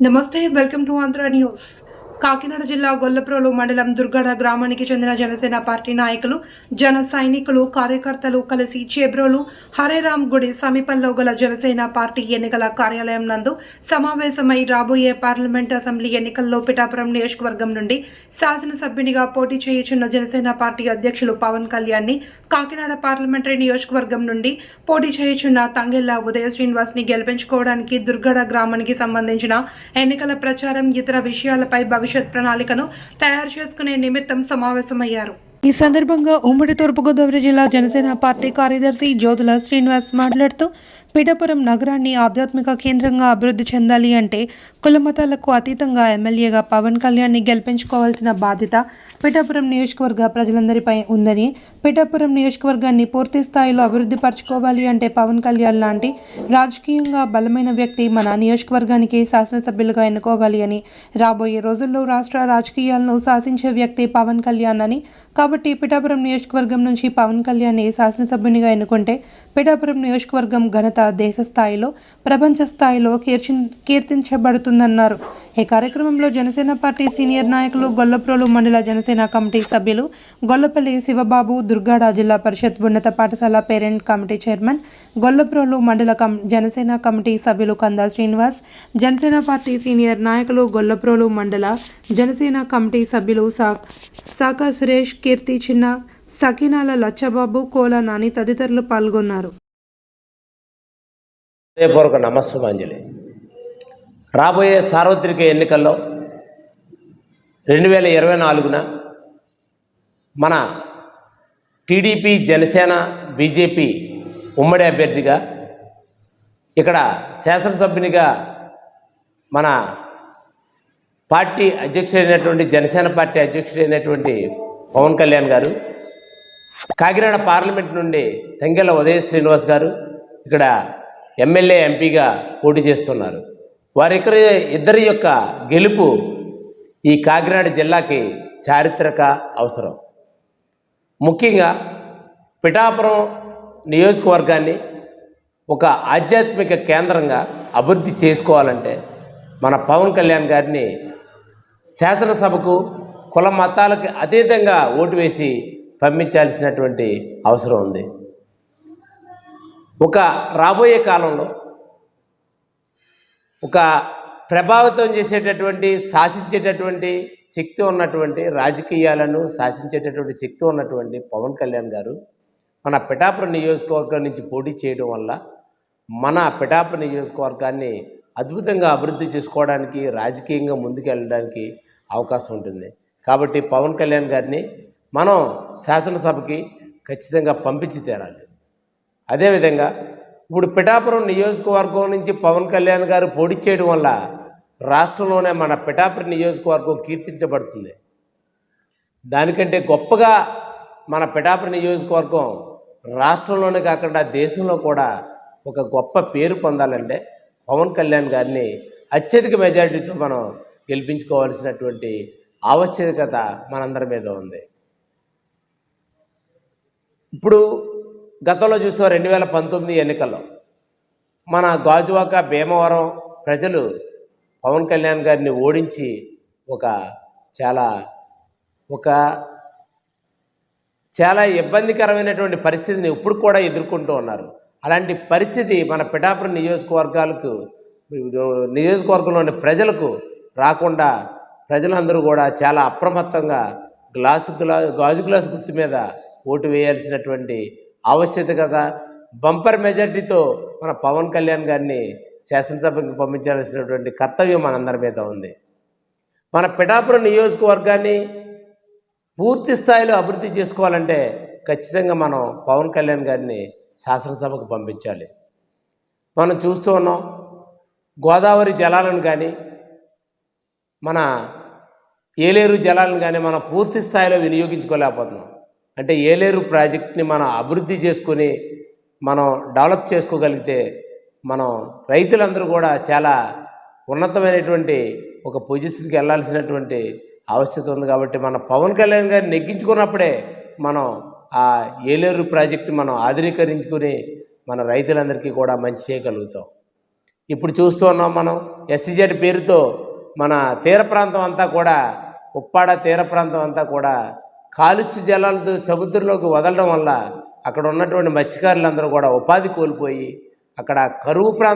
Namaste, welcome to Andhra News. Kakinada జిల్లా గొల్లప్రోలు మండలం దుర్గడ గ్రామానికి చెందిన జనసేన పార్టీ నాయకులు జన సైనికులు కార్యకర్తలు కలిసి చేబ్రోలు హరేరాం గుడి సమీపంలో గల జనసేన పార్టీ ఎన్నికల కార్యాలయం నందు సమావేశమై రాబోయే పార్లమెంట్ అసెంబ్లీ ఎన్నికల్లో పిఠాపురం నియోజకవర్గం నుండి శాసనసభ్యునిగా పోటీ చేయుచున్న జనసేన పార్టీ అధ్యక్షులు పవన్ కళ్యాణ్ కాకినాడ పార్లమెంటరీ నియోజకవర్గం నుండి పోటీ చేయుచున్న తంగెల్ల ఉదయ శ్రీనివాస్ని గెలిపించుకోవడానికి దుర్గడ గ్రామానికి సంబంధించిన ఎన్నికల ప్రచారం ఇతర విషయాలపై భవిష్యత్ ప్రణాళికను తయారు చేసుకునే నిమిత్తం సమావేశమయ్యారు. ఈ సందర్భంగా ఉమ్మడి తూర్పుగోదావరి జిల్లా జనసేన పార్టీ కార్యదర్శి జ్యోతుల శ్రీనివాస్ మాట్లాడుతూ పీఠాపురం నగరాన్ని ఆధ్యాత్మిక కేంద్రంగా అభివృద్ధి చెందాలి అంటే కులమతాలకు అతీతంగా ఎమ్మెల్యేగా పవన్ కళ్యాణ్ని గెలిపించుకోవాల్సిన బాధ్యత పీఠాపురం నియోజకవర్గ ప్రజలందరిపై ఉందని పీఠాపురం నియోజకవర్గాన్ని పూర్తి స్థాయిలో అభివృద్ధి పరచుకోవాలి అంటే పవన్ కళ్యాణ్ లాంటి రాజకీయంగా బలమైన వ్యక్తి మన నియోజకవర్గానికి శాసనసభ్యులుగా ఎన్నుకోవాలి అని రాబోయే రోజుల్లో రాష్ట్ర రాజకీయాలను శాసించే వ్యక్తి పవన్ కళ్యాణ్ అని. కాబట్టి పిఠాపురం నియోజకవర్గం నుంచి పవన్ కళ్యాణ్ని శాసనసభ్యునిగా ఎన్నుకుంటే పిఠాపురం నియోజకవర్గం ఘనత దేశ స్థాయిలో ప్రపంచ స్థాయిలో కీర్చి కీర్తించబడుతుందన్నారు. ఈ కార్యక్రమంలో జనసేన పార్టీ సీనియర్ నాయకులు గొల్లప్రోలు మండల జనసేన కమిటీ సభ్యులు గొల్లపల్లి శివబాబు దుర్గాడ జిల్లా పరిషత్ ఉన్నత పాఠశాల పేరెంట్ కమిటీ చైర్మన్ గొల్లప్రోలు మండల కం జనసేన కమిటీ సభ్యులు కందా శ్రీనివాస్ జనసేన పార్టీ సీనియర్ నాయకులు గొల్లప్రోలు మండల జనసేన కమిటీ సభ్యులు సా సాకా సురేష్ కీర్తి చిన్న సకినాల లచ్చబాబు కోల నాని తదితరులు పాల్గొన్నారు. హృదయపూర్వక నమస్సుమాంజలి. రాబోయే సార్వత్రిక ఎన్నికల్లో రెండు వేల ఇరవై నాలుగున మన టీడీపీ జనసేన బీజేపీ ఉమ్మడి అభ్యర్థిగా ఇక్కడ శాసనసభ్యునిగా మన పార్టీ అధ్యక్షుడైనటువంటి జనసేన పార్టీ అధ్యక్షుడైనటువంటి పవన్ కళ్యాణ్ గారు కాకినాడ పార్లమెంట్ నుండి తంగెల ఉదయ శ్రీనివాస్ గారు ఇక్కడ ఎమ్మెల్యే ఎంపీగా పోటీ చేస్తున్నారు. వారిక్కడి ఇద్దరి యొక్క గెలుపు ఈ కాకినాడ జిల్లాకి చారిత్రక అవసరం. ముఖ్యంగా పిఠాపురం నియోజకవర్గాన్ని ఒక ఆధ్యాత్మిక కేంద్రంగా అభివృద్ధి చేసుకోవాలంటే మన పవన్ కళ్యాణ్ గారిని శాసనసభకు కుల మతాలకు అతీతంగా ఓటు వేసి పంపించాల్సినటువంటి అవసరం ఉంది. ఒక రాబోయే కాలంలో ఒక ప్రభావితం చేసేటటువంటి శాసించేటటువంటి శక్తి ఉన్నటువంటి రాజకీయాలను శాసించేటటువంటి శక్తి ఉన్నటువంటి పవన్ కళ్యాణ్ గారు మన పిఠాపురం నియోజకవర్గం నుంచి పోటీ చేయడం వల్ల మన పిఠాపురం నియోజకవర్గాన్ని అద్భుతంగా అభివృద్ధి చేసుకోవడానికి రాజకీయంగా ముందుకెళ్ళడానికి అవకాశం ఉంటుంది. కాబట్టి పవన్ కళ్యాణ్ గారిని మనం శాసనసభకి ఖచ్చితంగా పంపించి తీరాలి. అదేవిధంగా ఇప్పుడు పిఠాపురం నియోజకవర్గం నుంచి పవన్ కళ్యాణ్ గారు పోటీ చేయడం వల్ల రాష్ట్రంలోనే మన పిఠాపురం నియోజకవర్గం కీర్తించబడుతుంది. దానికంటే గొప్పగా మన పిఠాపురం నియోజకవర్గం రాష్ట్రంలోనే కాకుండా దేశంలో కూడా ఒక గొప్ప పేరు పొందాలంటే పవన్ కళ్యాణ్ గారిని అత్యధిక మెజారిటీతో మనం గెలిపించుకోవాల్సినటువంటి ఆవశ్యకత మనందరి మీద ఉంది. ఇప్పుడు గతంలో చూసాం రెండు వేల పంతొమ్మిది ఎన్నికల్లో? మన గాజువాక భీమవరం ప్రజలు పవన్ కళ్యాణ్ గారిని ఓడించి ఒక చాలా ఒక చాలా ఇబ్బందికరమైనటువంటి పరిస్థితిని ఇప్పుడు కూడా ఎదుర్కొంటూ ఉన్నారు. అలాంటి పరిస్థితి మన పిఠాపురం నియోజకవర్గాలకు నియోజకవర్గంలోని ప్రజలకు రాకుండా ప్రజలందరూ కూడా చాలా అప్రమత్తంగా గ్లాసు గ్లా గాజు గ్లాసు గుర్తు మీద ఓటు వేయాల్సినటువంటి ఆవశ్యకత బంపర్ మెజార్టీతో మన పవన్ కళ్యాణ్ గారిని శాసనసభకి పంపించాల్సినటువంటి కర్తవ్యం మనందరి మీద ఉంది. మన పిఠాపురం నియోజకవర్గాన్ని పూర్తి స్థాయిలో అభివృద్ధి చేసుకోవాలంటే ఖచ్చితంగా మనం పవన్ కళ్యాణ్ గారిని శాసనసభకు పంపించాలి. మనం చూస్తూ ఉన్నాం. గోదావరి జలాలను కానీ మన ఏలేరు జలాలను కానీ మనం పూర్తి స్థాయిలో వినియోగించుకోలేకపోతున్నాం. అంటే ఏలేరు ప్రాజెక్ట్ని మనం అభివృద్ధి చేసుకొని మనం డెవలప్ చేసుకోగలిగితే మనం రైతులందరూ కూడా చాలా ఉన్నతమైనటువంటి ఒక పొజిషన్కి వెళ్ళాల్సినటువంటి ఆవశ్యకత ఉంది కాబట్టి మన పవన్ కళ్యాణ్ గారిని నెగ్గించుకున్నప్పుడే మనం ఆ ఏలేరు ప్రాజెక్టు మనం ఆధునీకరించుకుని మన రైతులందరికీ కూడా మంచి చేయగలుగుతాం. ఇప్పుడు చూస్తూ ఉన్నాం మనం ఎస్సీజెడ్ పేరుతో మన తీర ప్రాంతం అంతా కూడా ఉప్పాడ తీర ప్రాంతం అంతా కూడా కాలుష్య జలాలతో సముద్రంలోకి వదలడం వల్ల అక్కడ ఉన్నటువంటి మత్స్యకారులందరూ కూడా ఉపాధి కోల్పోయి అక్కడ కరువు ప్రాంతం